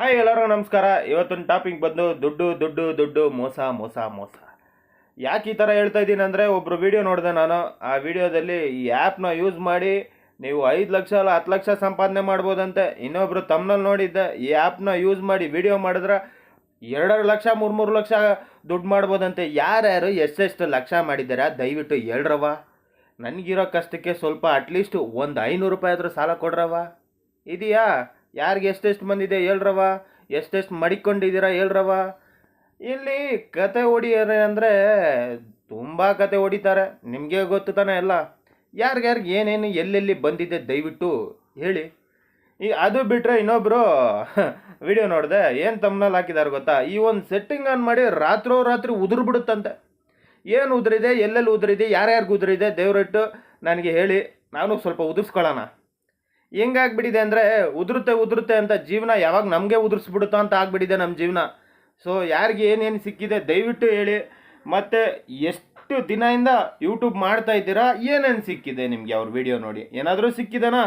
Hi ಎಲ್ಲರೂ, ನಮಸ್ಕಾರ. ಇವತ್ತೊಂದು ಟಾಪಿಕ್ ಬಂದು ದುಡ್ಡು ದುಡ್ಡು ದುಡ್ಡು, ಮೋಸ ಮೋಸ ಮೋಸ. ಯಾಕೆ ಈ ಥರ ಹೇಳ್ತಾ ಇದ್ದೀನಿ ಅಂದರೆ ಒಬ್ಬರು ವಿಡಿಯೋ ನೋಡಿದೆ ನಾನು. ಆ ವಿಡಿಯೋದಲ್ಲಿ ಈ ಆ್ಯಪ್ನ ಯೂಸ್ ಮಾಡಿ ನೀವು ಐದು ಲಕ್ಷ ಅಲ್ಲ ಹತ್ತು ಲಕ್ಷ ಸಂಪಾದನೆ ಮಾಡ್ಬೋದಂತೆ. ಇನ್ನೊಬ್ಬರು ತಮ್ಮನಲ್ಲಿ ನೋಡಿದ್ದೆ, ಈ ಆ್ಯಪ್ನ ಯೂಸ್ ಮಾಡಿ ವಿಡಿಯೋ ಮಾಡಿದ್ರೆ ಎರಡೆರಡು ಲಕ್ಷ ಮೂರು ಮೂರು ಲಕ್ಷ ದುಡ್ಡು ಮಾಡ್ಬೋದಂತೆ. ಯಾರ್ಯಾರು ಎಷ್ಟೆಷ್ಟು ಲಕ್ಷ ಮಾಡಿದ್ದೀರಾ? ದಯವಿಟ್ಟು ಹೇಳ್ರವ ನನಗಿರೋ ಕಷ್ಟಕ್ಕೆ ಸ್ವಲ್ಪ ಅಟ್ಲೀಸ್ಟ್ ಒಂದು ಐನೂರು ರೂಪಾಯಿ ಆದರೂ ಸಾಲ ಕೊಡ್ರವ ಇದೆಯಾ? ಯಾರಿಗೆ ಎಷ್ಟೆಷ್ಟು ಬಂದಿದೆ ಹೇಳ್ರವ ಎಷ್ಟೆಷ್ಟು ಮಡಿಕೊಂಡಿದ್ದೀರಾ ಹೇಳ್ರವ ಇಲ್ಲಿ ಕತೆ ಹೊಡಿಯೋರೆ ಅಂದರೆ ತುಂಬ ಕತೆ ಹೊಡಿತಾರೆ ನಿಮಗೆ ಗೊತ್ತು ತಾನೇ ಎಲ್ಲ ಯಾರಿಗ್ಯಾರಿಗೆ ಏನೇನು ಎಲ್ಲೆಲ್ಲಿ ಬಂದಿದೆ ದಯವಿಟ್ಟು ಹೇಳಿ. ಈ ಅದು ಬಿಟ್ಟರೆ ಇನ್ನೊಬ್ಬರು ವಿಡಿಯೋ ನೋಡಿದೆ ಏನು ತಮ್ಮನಲ್ಲಿ ಹಾಕಿದ್ದಾರೆ ಗೊತ್ತಾ? ಈ ಒಂದು ಸೆಟ್ಟಿಂಗ್ ಆನ್ ಮಾಡಿ ರಾತ್ರೋ ರಾತ್ರಿ ಉದುರು ಬಿಡುತ್ತಂತೆ. ಏನು ಉದುರಿದೆ, ಎಲ್ಲೆಲ್ಲಿ ಉದುರಿದೆ, ಯಾರ್ಯಾರಿಗೆ ಉದುರಿದೆ ದೇವ್ರಿಟ್ಟು ನನಗೆ ಹೇಳಿ. ನಾನು ಸ್ವಲ್ಪ ಉದುರಿಸ್ಕೊಳ್ಳೋಣ. ಹೆಂಗಾಗ್ಬಿಟ್ಟಿದೆ ಅಂದರೆ ಉದುರುತ್ತೆ ಉದುರುತ್ತೆ ಅಂತ ಜೀವನ ಯಾವಾಗ ನಮಗೆ ಉದುರಿಸ್ಬಿಡುತ್ತೋ ಅಂತ ಆಗ್ಬಿಟ್ಟಿದೆ ನಮ್ಮ ಜೀವನ. ಸೊ ಯಾರಿಗೆ ಏನೇನು ಸಿಕ್ಕಿದೆ ದಯವಿಟ್ಟು ಹೇಳಿ. ಮತ್ತು ಎಷ್ಟು ದಿನದಿಂದ ಯೂಟ್ಯೂಬ್ ಮಾಡ್ತಾ ಇದ್ದೀರಾ, ಏನೇನು ಸಿಕ್ಕಿದೆ ನಿಮಗೆ ಅವ್ರ ವಿಡಿಯೋ ನೋಡಿ. ಏನಾದರೂ ಸಿಕ್ಕಿದೆನಾ?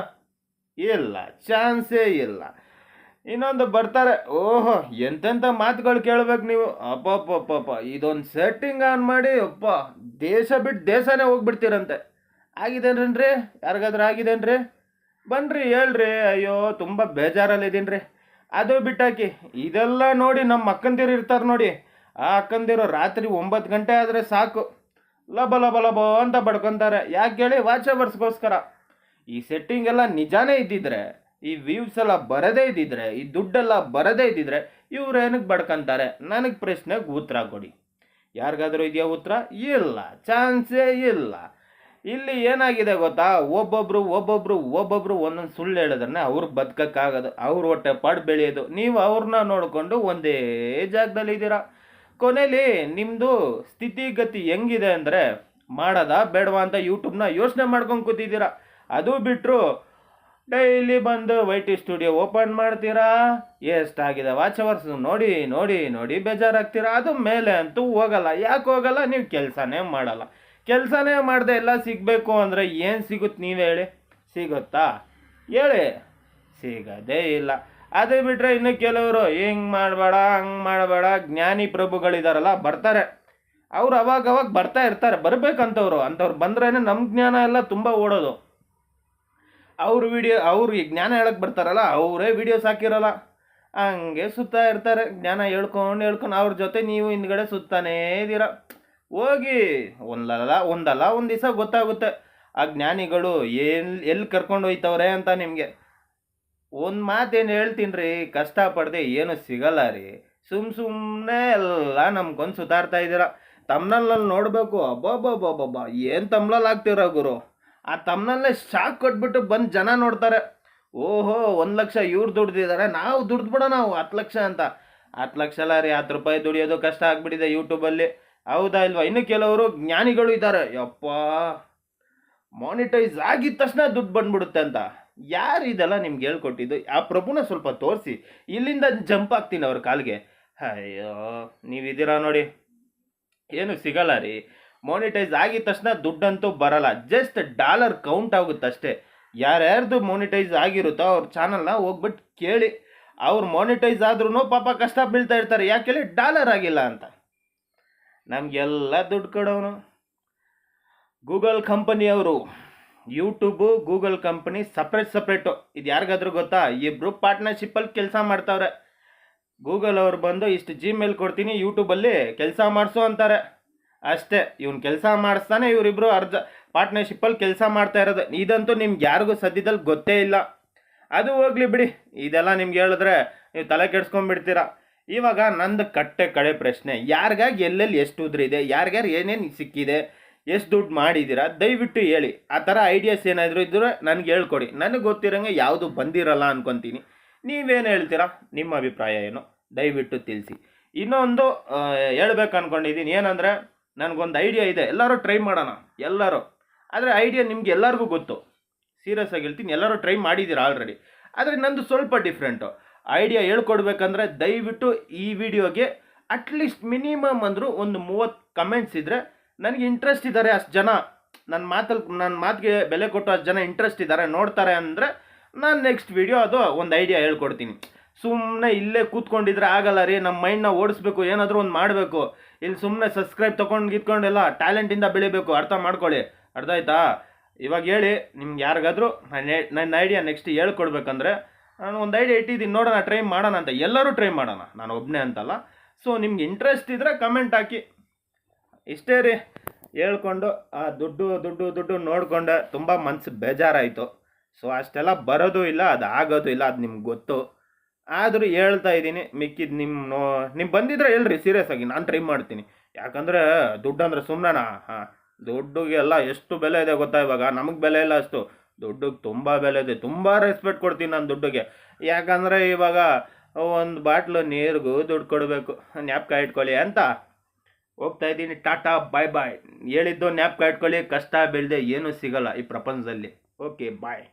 ಇಲ್ಲ, ಚಾನ್ಸೇ ಇಲ್ಲ. ಇನ್ನೊಂದು ಬರ್ತಾರೆ, ಓಹೋ ಎಂತೆಂಥ ಮಾತುಗಳು ಕೇಳ್ಬೇಕು ನೀವು. ಅಪ್ಪ ಇದೊಂದು ಸೆಟ್ಟಿಂಗ್ ಆನ್ ಮಾಡಿ ಅಪ್ಪ ದೇಶ ಬಿಟ್ಟು ದೇಶನೇ ಹೋಗ್ಬಿಡ್ತೀರಂತೆ. ಆಗಿದೇನ್ರಿ ಯಾರಿಗಾದ್ರೂ ಆಗಿದೇನ್ರಿ ಬನ್ರಿ ಹೇಳ್ರಿ, ಅಯ್ಯೋ ತುಂಬ ಬೇಜಾರಲ್ಲಿದ್ದೀನಿ ರೀ ಅದು ಬಿಟ್ಟಾಕಿ, ಇದೆಲ್ಲ ನೋಡಿ ನಮ್ಮ ಅಕ್ಕಂದಿರು ಇರ್ತಾರೆ ನೋಡಿ. ಆ ಅಕ್ಕಂದಿರು ರಾತ್ರಿ ಒಂಬತ್ತು ಗಂಟೆ ಆದರೆ ಸಾಕು. ಲಬ ಲಬ ಲಬ ಅಂತ ಬಡ್ಕೊತಾರೆ. ಯಾಕೆ ಹೇಳಿ? ವಾಚಬರ್ಸ್ಗೋಸ್ಕರ ಈ ಸೆಟ್ಟಿಂಗ್ ಎಲ್ಲ ನಿಜಾನೇ ಇದ್ದಿದ್ರೆ, ಈ ವ್ಯೂವ್ಸ್ ಎಲ್ಲ ಬರದೇ ಇದ್ದಿದ್ರೆ, ಈ ದುಡ್ಡೆಲ್ಲ ಬರದೇ ಇದ್ದಿದ್ರೆ ಇವ್ರು ಏನಕ್ಕೆ ಬಡ್ಕೊಂತಾರೆ? ನನಗೆ ಪ್ರಶ್ನೆಗೆ ಉತ್ತರ ಕೊಡಿ. ಯಾರಿಗಾದರೂ ಇದೆಯಾ ಉತ್ತರ? ಇಲ್ಲ. ಚಾನ್ಸೇ ಇಲ್ಲ. ಇಲ್ಲಿ ಏನಾಗಿದೆ ಗೊತ್ತಾ? ಒಬ್ಬೊಬ್ರು ಒಬ್ಬೊಬ್ರು ಒಬ್ಬೊಬ್ರು ಒಂದೊಂದು ಸುಳ್ಳು ಹೇಳಿದ್ರೆ ಅವ್ರು ಬದುಕಕ್ಕಾಗೋದು. ಅವ್ರ ಹೊಟ್ಟೆ ಪಾಡು ಬೆಳೆಯೋದು. ನೀವು ಅವ್ರನ್ನ ನೋಡಿಕೊಂಡು ಒಂದೇ ಜಾಗದಲ್ಲಿ ಇದ್ದೀರಾ? ಕೊನೆಯಲ್ಲಿ ನಿಮ್ಮದು ಸ್ಥಿತಿಗತಿ ಹೆಂಗಿದೆ ಅಂದರೆ ಮಾಡೋದಾ ಬೇಡವಾ ಅಂತ ಯೂಟ್ಯೂಬ್ನ ಯೋಚನೆ ಮಾಡ್ಕೊಂಡು ಕೂತಿದ್ದೀರಾ? ಅದು ಬಿಟ್ಟರು ಡೈಲಿ ಬಂದು ವೈ ಟಿ ಸ್ಟುಡಿಯೋ ಓಪನ್ ಮಾಡ್ತೀರಾ? ಎಷ್ಟಾಗಿದೆ ವಾಚ್ ಅವರ್ಸ್ ನೋಡಿ ನೋಡಿ ನೋಡಿ ಬೇಜಾರಾಗ್ತೀರಾ? ಅದು ಮೇಲೆ ಅಂತೂ ಹೋಗಲ್ಲ. ಯಾಕೆ ಹೋಗಲ್ಲ? ನೀವು ಕೆಲಸನೇ ಮಾಡಲ್ಲ. ಕೆಲಸನೇ ಮಾಡದೆ ಎಲ್ಲ ಸಿಗಬೇಕು ಅಂದರೆ ಏನು ಸಿಗುತ್ತೆ ನೀವು ಹೇಳಿ? ಸಿಗುತ್ತಾ? ಹೇಳಿ. ಸಿಗೋದೇ ಇಲ್ಲ. ಅದೇ ಬಿಟ್ಟರೆ ಇನ್ನು ಕೆಲವರು, ಹಿಂಗೆ ಮಾಡಬೇಡ, ಹಂಗೆ ಮಾಡಬೇಡ. ಜ್ಞಾನಿ ಪ್ರಭುಗಳಿದಾರಲ್ಲ, ಬರ್ತಾರೆ. ಅವ್ರು ಅವಾಗ ಅವಾಗ ಬರ್ತಾ ಇರ್ತಾರೆ. ಬರಬೇಕಂತವ್ರು. ಅಂಥವ್ರು ಬಂದ್ರೇ ನಮ್ಮ ಜ್ಞಾನ ಎಲ್ಲ ತುಂಬ ಓಡೋದು. ಅವ್ರ ವಿಡಿಯೋ, ಅವ್ರು ಜ್ಞಾನ ಹೇಳಕ್ಕೆ ಬರ್ತಾರಲ್ಲ, ಅವರೇ ವಿಡಿಯೋಸ್ ಹಾಕಿರಲ್ಲ. ಹಂಗೆ ಸುತ್ತಾ ಇರ್ತಾರೆ. ಜ್ಞಾನ ಹೇಳ್ಕೊಂಡು ಹೇಳ್ಕೊಂಡು ಅವ್ರ ಜೊತೆ ನೀವು ಹಿಂದ್ಗಡೆ ಸುತ್ತಾನೇ ಇದ್ದೀರ ಹೋಗಿ ಒಂದಲ್ಲ ಒಂದಲ್ಲ, ಒಂದು ದಿವಸ ಗೊತ್ತಾಗುತ್ತೆ. ಆ ಜ್ಞಾನಿಗಳು ಎಲ್ಲಿ ಎಲ್ಲಿ ಕರ್ಕೊಂಡು ಹೋಯ್ತವ್ರೆ ಅಂತ ನಿಮಗೆ. ಒಂದು ಮಾತೇನು ಹೇಳ್ತೀನಿ ರೀ ಕಷ್ಟಪಡದೆ ಏನು ಸಿಗಲ್ಲ ರೀ. ಸುಮ್ ಸುಮ್ಮನೆ ಎಲ್ಲ ನಮ್ಗೊಂದು ಸುಧಾರ್ತಾ ಇದ್ದೀರ. ತಮ್ನಲ್ಲಿ ನೋಡಬೇಕು ಅಬ್ಬಬ್ಬಬ್ಬಬ್ಬ ಏನು ತಮ್ಲಲ್ಲಿ ಆಗ್ತೀರ ಗುರು? ಆ ತಮ್ಮನಲ್ಲೇ ಶಾಕ್ ಕೊಟ್ಬಿಟ್ಟು ಬಂದು ಜನ ನೋಡ್ತಾರೆ. ಓಹೋ, ಒಂದು ಲಕ್ಷ ಇವ್ರು ದುಡ್ದಿದ್ದಾರೆ ನಾವು ದುಡ್ದು ನಾವು ಹತ್ತು ಲಕ್ಷ ಅಂತ. ಹತ್ತು ಲಕ್ಷ ಅಲ್ಲ ರೀ, ಹತ್ತು ರೂಪಾಯಿ ದುಡಿಯೋದು ಕಷ್ಟ ಆಗಿಬಿಟ್ಟಿದೆ ಯೂಟ್ಯೂಬಲ್ಲಿ ಹೌದಾ ಇಲ್ವಾ? ಇನ್ನು ಕೆಲವರು ಜ್ಞಾನಿಗಳು ಇದ್ದಾರೆ. ಯಪ್ಪ ಮಾನಿಟೈಸ್ ಆಗಿದ ತಕ್ಷಣ ದುಡ್ಡು ಬಂದ್ಬಿಡುತ್ತೆ ಅಂತ. ಯಾರು ಇದೆಲ್ಲ ನಿಮ್ಗೆ ಹೇಳ್ಕೊಟ್ಟಿದ್ದು? ಆ ಪ್ರಭುನ ಸ್ವಲ್ಪ ತೋರಿಸಿ. ಇಲ್ಲಿಂದ ಜಂಪ್ ಆಗ್ತೀನಿ ಅವ್ರ ಕಾಲಿಗೆ. ಅಯ್ಯೋ, ನೀವಿದ್ದೀರಾ ನೋಡಿ. ಏನು ಸಿಗಲ್ಲ ರೀ. ಮಾನಿಟೈಸ್ ಆಗಿದ ತಕ್ಷಣ ದುಡ್ಡಂತೂ ಬರಲ್ಲ. ಜಸ್ಟ್ ಡಾಲರ್ ಕೌಂಟ್ ಆಗುತ್ತೆ ಅಷ್ಟೇ ಯಾರ್ಯಾರ್ದು ಮಾನಿಟೈಸ್ ಆಗಿರುತ್ತೋ ಅವ್ರ ಚಾನಲ್ನ ಹೋಗ್ಬಿಟ್ಟು ಕೇಳಿ. ಅವ್ರು ಮಾನಿಟೈಸ್ ಆದ್ರೂ ಪಾಪ ಕಷ್ಟ ಬೀಳ್ತಾ ಇರ್ತಾರೆ. ಯಾಕೆ ಡಾಲರ್ ಆಗಿಲ್ಲ ಅಂತ. ನಮಗೆಲ್ಲ ದುಡ್ಡು ಕೊಡೋನು. ಗೂಗಲ್ ಕಂಪನಿಯವರು YouTube Google company separate separate ಇದು ಯಾರಿಗಾದ್ರೂ ಗೊತ್ತಾ? ಇಬ್ಬರು ಪಾರ್ಟ್ನರ್ಶಿಪ್ಪಲ್ಲಿ ಕೆಲಸ ಮಾಡ್ತಾವ್ರೆ. ಗೂಗಲ್ ಅವ್ರು ಬಂದು ಇಷ್ಟು ಜಿಮೇಲ್ ಕೊಡ್ತೀನಿ ಯೂಟ್ಯೂಬಲ್ಲಿ ಕೆಲಸ ಮಾಡಿಸು ಅಂತಾರೆ. ಅಷ್ಟೇ, ಇವ್ನು ಕೆಲಸ ಮಾಡಿಸ್ತಾನೆ ಇವರಿಬ್ಬರು ಅರ್ಧ ಪಾರ್ಟ್ನರ್ಶಿಪ್ಪಲ್ಲಿ ಕೆಲಸ ಮಾಡ್ತಾ ಇರೋದು. ಇದಂತೂ ನಿಮ್ಗೆ ಯಾರಿಗೂ ಸದ್ಯದಲ್ಲಿ ಗೊತ್ತೇ ಇಲ್ಲ. ಅದು ಹೋಗ್ಲಿ ಬಿಡಿ. ಇದೆಲ್ಲ ನಿಮ್ಗೆ ಹೇಳಿದ್ರೆ ನೀವು ತಲೆ ಕೆಡ್ಸ್ಕೊಂಡ್ಬಿಡ್ತೀರಾ. ಇವಾಗ ನಂದು ಕಟ್ಟೆ ಕಡೆ ಪ್ರಶ್ನೆ, ಯಾರಿಗಾಗಿ ಎಲ್ಲೆಲ್ಲಿ ಎಷ್ಟು ಉದ್ರಿದೆ ಯಾರಿಗಾರು ಏನೇನು ಸಿಕ್ಕಿದೆ, ಎಷ್ಟು ದುಡ್ಡು ಮಾಡಿದ್ದೀರಾ ದಯವಿಟ್ಟು ಹೇಳಿ. ಆ ಥರ ಐಡಿಯಾಸ್ ಏನಾದರೂ ಇದ್ದರೆ ನನಗೆ ಹೇಳ್ಕೊಡಿ. ನನಗೆ ಗೊತ್ತಿರೋಂಗೆ ಯಾವುದು ಬಂದಿರಲ್ಲ ಅಂದ್ಕೊತೀನಿ ನೀವೇನು ಹೇಳ್ತೀರಾ? ನಿಮ್ಮ ಅಭಿಪ್ರಾಯ ಏನು? ದಯವಿಟ್ಟು ತಿಳಿಸಿ. ಇನ್ನೊಂದು ಹೇಳ್ಬೇಕು ಅಂದ್ಕೊಂಡಿದ್ದೀನಿ ಏನಂದರೆ, ನನಗೊಂದು ಐಡಿಯಾ ಇದೆ. ಎಲ್ಲರೂ ಟ್ರೈ ಮಾಡೋಣ. ಎಲ್ಲರೂ. ಆದರೆ ಐಡಿಯಾ ನಿಮ್ಗೆ ಎಲ್ಲರಿಗೂ ಗೊತ್ತು. ಸೀರಿಯಸ್ ಆಗಿ ಹೇಳ್ತೀನಿ. ಎಲ್ಲರೂ ಟ್ರೈ ಮಾಡಿದ್ದೀರಾ ಆಲ್ರೆಡಿ. ಆದರೆ ನಂದು ಸ್ವಲ್ಪ ಡಿಫ್ರೆಂಟು. ಐಡಿಯಾ ಹೇಳ್ಕೊಡ್ಬೇಕಂದ್ರೆ ದಯವಿಟ್ಟು ಈ ವಿಡಿಯೋಗೆ ಅಟ್ಲೀಸ್ಟ್ ಮಿನಿಮಮ್ ಅಂದರೂ ಒಂದು ಮೂವತ್ತು ಕಮೆಂಟ್ಸ್ ಇದ್ದರೆ ನನಗೆ ಇಂಟ್ರೆಸ್ಟ್ ಇದ್ದಾರೆ ಅಷ್ಟು ಜನ. ನನ್ನ ಮಾತಲ್ಲಿ ನನ್ನ ಮಾತಿಗೆ ಬೆಲೆ ಕೊಟ್ಟು ಅಷ್ಟು ಜನ ಇಂಟ್ರೆಸ್ಟ್ ಇದ್ದಾರೆ, ನೋಡ್ತಾರೆ ಅಂದರೆ ನಾನು ನೆಕ್ಸ್ಟ್ ವಿಡಿಯೋ ಅದು ಒಂದು ಐಡಿಯಾ ಹೇಳ್ಕೊಡ್ತೀನಿ. ಸುಮ್ಮನೆ ಇಲ್ಲೇ ಕೂತ್ಕೊಂಡಿದ್ರೆ ಆಗಲ್ಲ ರೀ ನಮ್ಮ ಮೈಂಡ್ನ ಓಡಿಸ್ಬೇಕು, ಏನಾದರೂ ಒಂದು ಮಾಡಬೇಕು. ಇಲ್ಲಿ ಸುಮ್ಮನೆ ಸಬ್ಸ್ಕ್ರೈಬ್ ತೊಗೊಂಡು ಗಿತ್ಕೊಂಡೆಲ್ಲ ಟ್ಯಾಲೆಂಟಿಂದ ಬೆಳಿಬೇಕು, ಅರ್ಥ ಮಾಡ್ಕೊಳ್ಳಿ. ಅರ್ಥ ಆಯ್ತಾ? ಇವಾಗ ಹೇಳಿ, ನಿಮ್ಗೆ ಯಾರಿಗಾದರೂ ನನ್ನ ನನ್ನ ಐಡಿಯಾ ನೆಕ್ಸ್ಟ್ ಹೇಳ್ಕೊಡ್ಬೇಕಂದ್ರೆ ನಾನು ಒಂದು ಐಡಿಯಾ ಇಟ್ಟಿದ್ದೀನಿ, ನೋಡೋಣ ಟ್ರೈ ಮಾಡೋಣ ಅಂತ. ಎಲ್ಲರೂ ಟ್ರೈ ಮಾಡೋಣ. ನಾನು ಒಬ್ಬನೇ ಅಂತಲ್ಲ. ಸೊ ನಿಮ್ಗೆ ಇಂಟ್ರೆಸ್ಟ್ ಇದ್ದರೆ ಕಮೆಂಟ್ ಹಾಕಿ. ಇಷ್ಟೇ ರೀ. ಹೇಳ್ಕೊಂಡು, ಆ ದುಡ್ಡು ದುಡ್ಡು ದುಡ್ಡು ನೋಡಿಕೊಂಡೆ. ತುಂಬ ಮನಸ್ಸು ಬೇಜಾರಾಯಿತು. ಸೊ ಅಷ್ಟೆಲ್ಲ ಬರೋದು ಇಲ್ಲ, ಅದು ಆಗೋದು ಇಲ್ಲ, ಅದು ನಿಮ್ಗೆ ಗೊತ್ತು. ಆದರೂ ಹೇಳ್ತಾ ಇದ್ದೀನಿ ಮಿಕ್ಕಿದ್ದು ನಿಮ್ಮ ನೋ, ನೀವು ಬಂದಿದ್ರೆ ಹೇಳ್ರಿ ಸೀರಿಯಸ್ ಆಗಿ. ನಾನು ಟ್ರೈ ಮಾಡ್ತೀನಿ. ಯಾಕಂದರೆ ದುಡ್ಡು ಅಂದರೆ ಸುಮ್ಮನೆ ಹಾಂ. ದುಡ್ಡುಗೆಲ್ಲ ಎಷ್ಟು ಬೆಲೆ ಇದೆ ಗೊತ್ತಾ ಇವಾಗ? ನಮಗೆ ಬೆಲೆ ಇಲ್ಲ ಅಷ್ಟು. ದುಡ್ಡಿಗೆ ತುಂಬ ಬೆಲೆ ಇದೆ. ತುಂಬ ರೆಸ್ಪೆಕ್ಟ್ ಕೊಡ್ತೀನಿ ನಾನು ದುಡ್ಡಿಗೆ. ಯಾಕಂದರೆ ಇವಾಗ ಒಂದು ಬಾಟ್ಲು ನೀರಿಗೂ ದುಡ್ಡು ಕೊಡಬೇಕು. ನ್ಯಾಪ್ಕ ಇಟ್ಕೊಳ್ಳಿ ಅಂತ ಹೋಗ್ತಾ ಇದ್ದೀನಿ. ಟಾಟಾ ಬಾಯ್ ಬಾಯ್ ಹೇಳಿದ್ದು ನ್ಯಾಪ್ಕ ಇಟ್ಕೊಳ್ಳಿ. ಕಷ್ಟ ಬೀಳದೆ ಏನೂ ಸಿಗಲ್ಲ ಈ ಪ್ರಪಂಚದಲ್ಲಿ. Okay bye